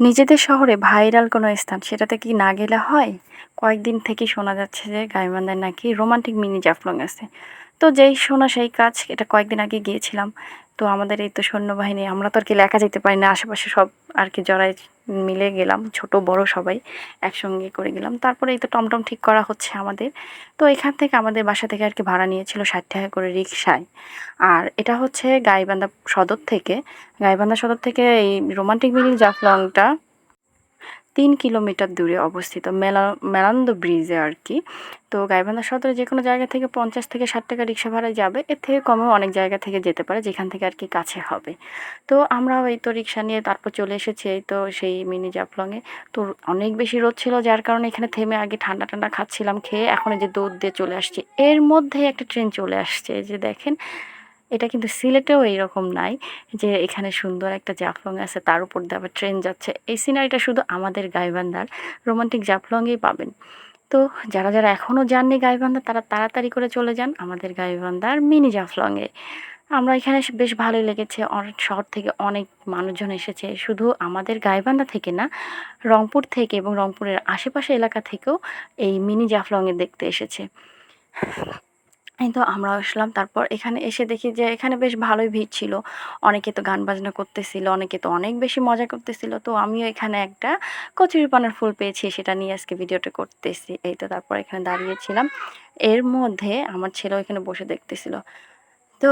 নিজেদের শহরে ভাইরাল কোনো স্থান, সেটাতে কি না গেলে হয়? কয়েকদিন থেকে শোনা যাচ্ছে যে গাইবান্ধায় নাকি রোমান্টিক মিনি জাফলং আছে। তো যেই শোনা সেই কাজ, এটা কয়েকদিন আগে গিয়েছিলাম। তো আমাদের এই তো সৈন্যবাহিনী, আমরা তো আর কি লেখা যেতে পারি না, আশেপাশে সব আর কি জড়াই মিলে গেলাম, ছোট, বড় সবাই একসঙ্গে করে গেলাম। তারপরে এই তো টমটম ঠিক করা হচ্ছে আমাদের। তো এখান থেকে আমাদের বাসা থেকে আর কি ভাড়া নিয়েছিল ষাট টাকা করে রিক্সায় আর এটা হচ্ছে গাইবান্ধা সদর থেকে। গাইবান্ধা সদর থেকে এই রোমান্টিক মিলিং জাফলংটা তিন কিলোমিটার দূরে অবস্থিত মেলা, মেলান্দ ব্রিজে আর কি। তো গাইবান্ধা সদরে যে কোনো জায়গা থেকে পঞ্চাশ থেকে ষাট টাকা রিক্সা ভাড়ায় যাবে। এর থেকে কমেও অনেক জায়গা থেকে যেতে পারে, যেখান থেকে আর কি কাছে হবে। তো আমরাও এই তো রিক্সা নিয়ে তারপর চলে এসেছি এই তো সেই মিনি জাফলংয়ে। তো অনেক বেশি রোদ ছিল, যার কারণে এখানে থেমে আগে ঠান্ডা ঠান্ডা খাচ্ছিলাম, খেয়ে এখন যে দুধ দিয়ে চলে আসছি। এর মধ্যে একটা ট্রেন চলে আসছে যে দেখেন। এটা কিন্তু সিলেটেও এইরকম নাই যে এখানে সুন্দর একটা জাফলং আছে, তার উপর দিয়ে আবার ট্রেন যাচ্ছে। এই সিনারিটা শুধু আমাদের গাইবান্ধার। রোমান্টিক জাফলংয়েই পাবেন। তো যারা যারা এখনও যাননি গাইবান্ধা, তারা তাড়াতাড়ি করে চলে যান আমাদের গাইবান্ধার মিনি জাফলংয়ে। আমরা এখানে বেশ ভালোই লেগেছে। অনেক শহর থেকে অনেক মানুষজন এসেছে। শুধু আমাদের গাইবান্ধা থেকে না, রংপুর থেকে এবং রংপুরের আশেপাশে এলাকা থেকেও এই মিনি জাফলংয়ে দেখতে এসেছে। এই তো আমরা আসলাম। তারপর এখানে এসে দেখি যে এখানে বেশ ভালোই ভিড় ছিল। অনেকে তো গান বাজনা করতেছিল, অনেকে তো অনেক বেশি মজা করতেছিল। তো আমিও এখানে একটা কচুরিপানার ফুল পেয়েছি, সেটা নিয়ে আজকে ভিডিওটা করতেছি। এই তো তারপর এখানে দাঁড়িয়েছিলাম। এর মধ্যে আমার ছেলেও এখানে বসে দেখতেছিল। তো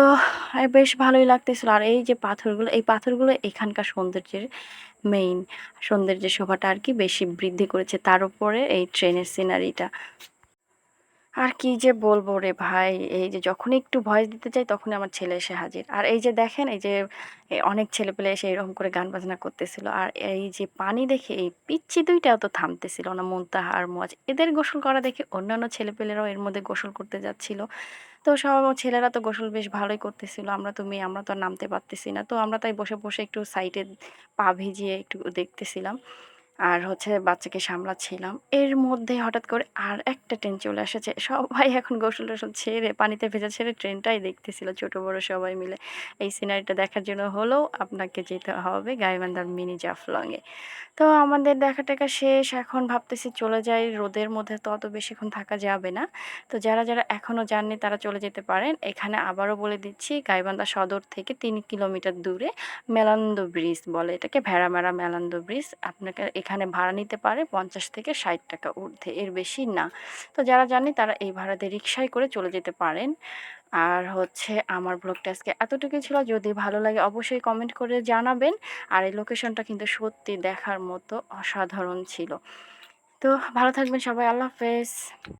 বেশ ভালোই লাগতেছিল। আর এই যে পাথরগুলো, এই পাথরগুলো এখানকার সৌন্দর্যের মেইন সৌন্দর্যের শোভাটা আর কি বেশি বৃদ্ধি করেছে। তার উপরে এই ট্রেনের সিনারিটা আর কি যে বলব রে ভাই? এই যে যখনই একটু ভয়েস দিতে চাই, তখনই আমার ছেলে এসে হাজির। আর এই যে দেখেন, এই যে অনেক ছেলেপেলে এসে এরকম করে গান বাজনা করতেছিল। আর এই যে পানি দেখে এই পিচ্চি দুইটাও তো থামতেছিল না, মুনতাহা আর মজ এদের গোসল করা দেখে অন্যান্য ছেলেপেলেরাও এর মধ্যে গোসল করতে যাচ্ছিল। তো সব ছেলেরা তো গোসল বেশ ভালোই করতেছিল। আমরা তো মেয়ে, আমরা তো আর নামতে পারতেছি না। তো আমরা তাই বসে বসে একটু সাইডে পা ভিজিয়ে একটু দেখতেছিলাম। আর হচ্ছে বাচ্চাকে সামলাচ্ছিলাম। এর মধ্যে হঠাৎ করে আর একটা ট্রেন চলে এসেছে। সবাই এখন গোসল টোসল ছেড়ে পানিতে ভেজা ছেড়ে ট্রেনটাই দেখতেছিল। ছোট, বড় সবাই মিলে। এই সিনারিটা দেখার জন্য হলেও আপনাকে যেতে হবে গাইবান্ধার মিনি জাফলংয়ে। তো আমাদের দেখা টেকা শেষ। এখন ভাবতেছি চলে যাই। রোদের মধ্যে তো অত বেশিক্ষণ থাকা যাবে না। তো যারা যারা এখনও যাননি তারা চলে যেতে পারেন। এখানে আবারও বলে দিচ্ছি, গাইবান্ধা সদর থেকে তিন কিলোমিটার দূরে মেলান্দ ব্রিজ বলে এটাকে ভেড়ামেড়া মেলান্দ ব্রিজ আপনাকে এখানে ভাড়া নিতে পারে পঞ্চাশ থেকে ষাট টাকা ঊর্ধ্বে, এর বেশি না। তো যারা জানে তারা এই ভাড়াতে রিক্সায় করে চলে যেতে পারেন। আর হচ্ছে আমার ব্লগটা আজকে এতটুকুই ছিল। যদি ভালো লাগে অবশ্যই কমেন্ট করে জানাবেন। আর এই লোকেশনটা কিন্তু সত্যি দেখার মতো অসাধারণ ছিল। তো ভালো থাকবেন সবাই, আল্লাহ হাফেজ।